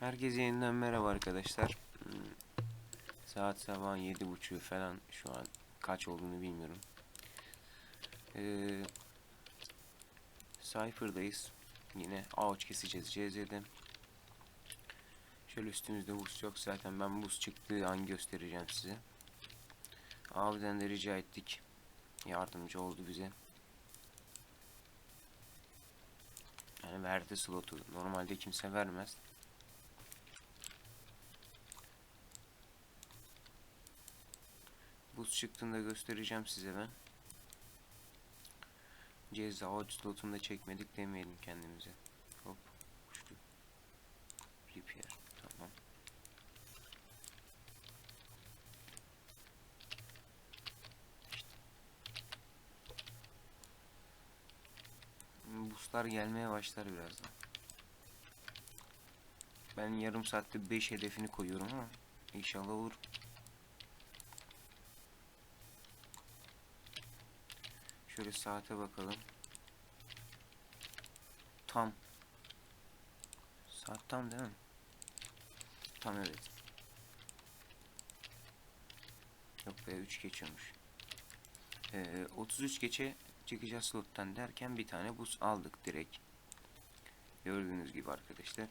Herkese yeniden merhaba arkadaşlar. Saat sabahın yedi buçuğu falan şu an kaç olduğunu bilmiyorum. Ee, Cypher'dayız. Yine ağaç keseceğiz CZ'de. Şöyle üstümüzde buz yok zaten ben buz çıktığı an göstereceğim size. Abiden de rica ettik. Yardımcı oldu bize. Yani verdi slotu. Normalde kimse vermez. Buz çıktığında göstereceğim size ben. Ceza ağaç slotunda çekmedik demeyelim kendimize. Hop uçtu. Repair tamam. Buslar gelmeye başlar birazdan. Ben yarım saatte 5 hedefini koyuyorum ama inşallah olur. Şöyle saate bakalım. Tam. Saat tam değil mi? Tam evet. Yok be 3 geçiyormuş. Ee, 33 geçe çıkacağız slottan derken bir tane buz aldık direkt. Gördüğünüz gibi arkadaşlar.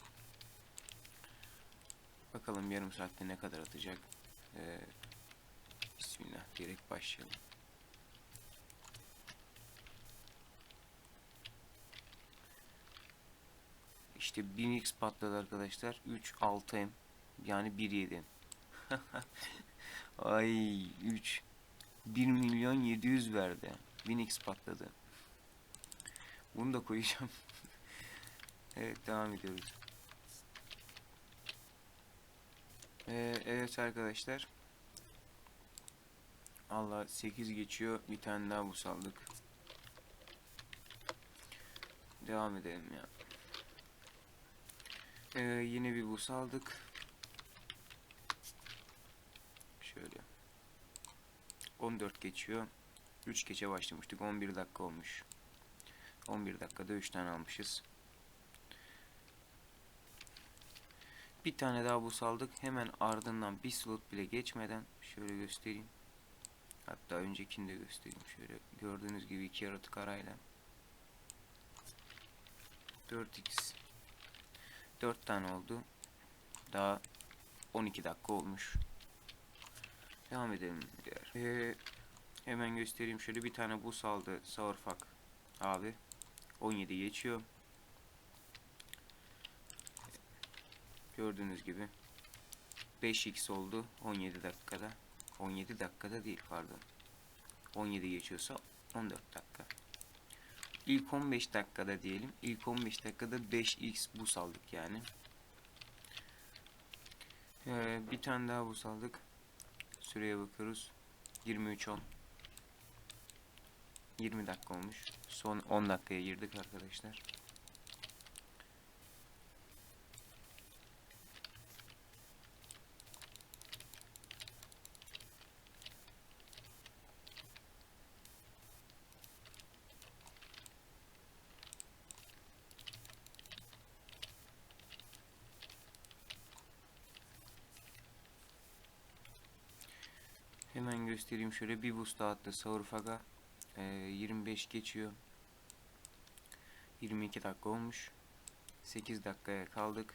Bakalım yarım saatte ne kadar atacak. Ee, Bismillah direkt başlayalım. İşte 1000x patladı arkadaşlar. 3 6M yani 1 7. Ay 3 1 milyon 700 verdi. 1000x patladı. Bunu da koyacağım. evet devam ediyoruz. Ee, evet arkadaşlar. Allah 8 geçiyor. Bir tane daha bu saldık. Devam edelim ya. Ee, yine bir bus aldık. Şöyle. 14 geçiyor. 3 geçe başlamıştık. 11 dakika olmuş. 11 dakikada 3 tane almışız. Bir tane daha bus aldık. Hemen ardından bir slot bile geçmeden şöyle göstereyim. Hatta öncekini de göstereyim. Şöyle gördüğünüz gibi iki yaratık arayla. 4x 4 tane oldu. Daha 12 dakika olmuş. Devam edelim diğer. Ee, hemen göstereyim şöyle bir tane bus aldı Saurfak abi. 17 geçiyor. Gördüğünüz gibi 5x oldu 17 dakikada. 17 dakikada değil pardon. 17 geçiyorsa 14 dakika. İlk 15 dakikada diyelim. İlk 15 dakikada 5x bus aldık yani. Ee, bir tane daha bus aldık. Süreye bakıyoruz. 23.10 20 dakika olmuş. Son 10 dakikaya girdik arkadaşlar. Hemen göstereyim şöyle bir boost daha attı Saurfag'a. Ee, 25 geçiyor. 22 dakika olmuş. 8 dakikaya kaldık.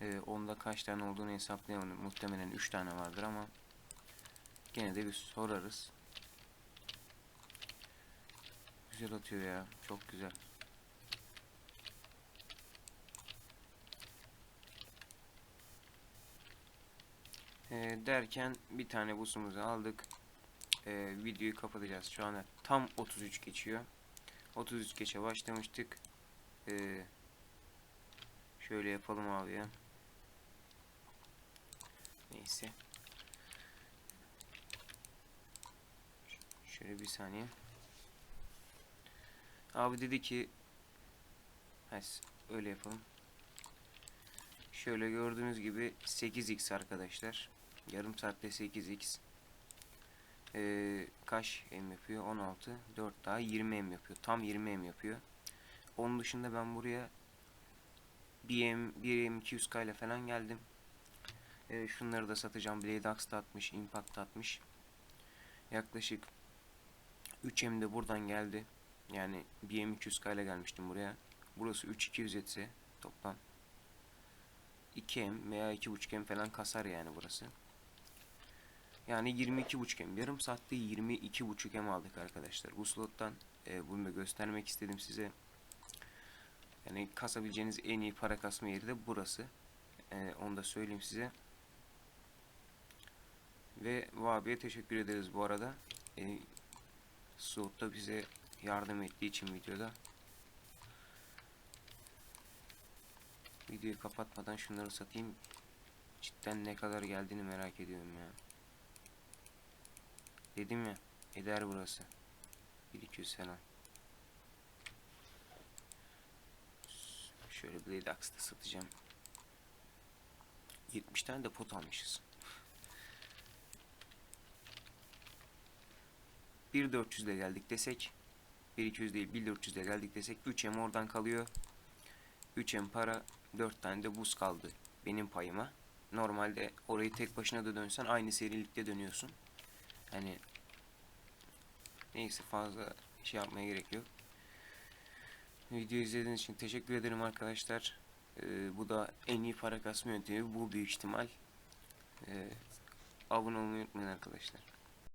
Ee, onda kaç tane olduğunu hesaplayamadım. Muhtemelen 3 tane vardır ama gene de bir sorarız. Güzel atıyor ya. Çok güzel. Ee, derken bir tane busumuzu aldık. Ee, videoyu kapatacağız şu anda. Tam 33 geçiyor. 33 geçe başlamıştık. Ee, şöyle yapalım abi ya. Neyse. Şöyle bir saniye. Abi dedi ki Hes, öyle yapalım. Şöyle gördüğünüz gibi 8x arkadaşlar. Yarım saatte 8x. Ee, kaç M yapıyor? 16. 4 daha 20 M yapıyor. Tam 20 M yapıyor. Onun dışında ben buraya BM, BM 200k ile falan geldim. Ee, şunları da satacağım. Blade Axe atmış, Impact atmış. Yaklaşık 3M de buradan geldi. Yani BM 200k ile gelmiştim buraya. Burası 3200 etse toplam 2M veya 2.5M falan kasar yani burası. Yani 22.5M. Yarım saatte 22.5M aldık arkadaşlar. Bu slottan e, bunu da göstermek istedim size. Yani kasabileceğiniz en iyi para kasma yeri de burası. E, onu da söyleyeyim size. Ve Vabi'ye teşekkür ederiz bu arada. E, Slot'ta bize yardım ettiği için videoda. Videoyu kapatmadan şunları satayım. Cidden ne kadar geldiğini merak ediyorum ya. Dedim ya eder burası. 1200 falan. Şöyle Blade Axe'da satacağım. 70 tane de pot almışız. 1400 ile geldik desek 1200 değil 1400 ile geldik desek 3M oradan kalıyor. 3M para 4 tane de buz kaldı benim payıma. Normalde orayı tek başına da dönsen aynı serilikte dönüyorsun. Hani neyse fazla şey yapmaya gerek yok. Video izlediğiniz için teşekkür ederim arkadaşlar. Ee, bu da en iyi para kasma yöntemi bu büyük ihtimal. Ee, abone olmayı unutmayın arkadaşlar.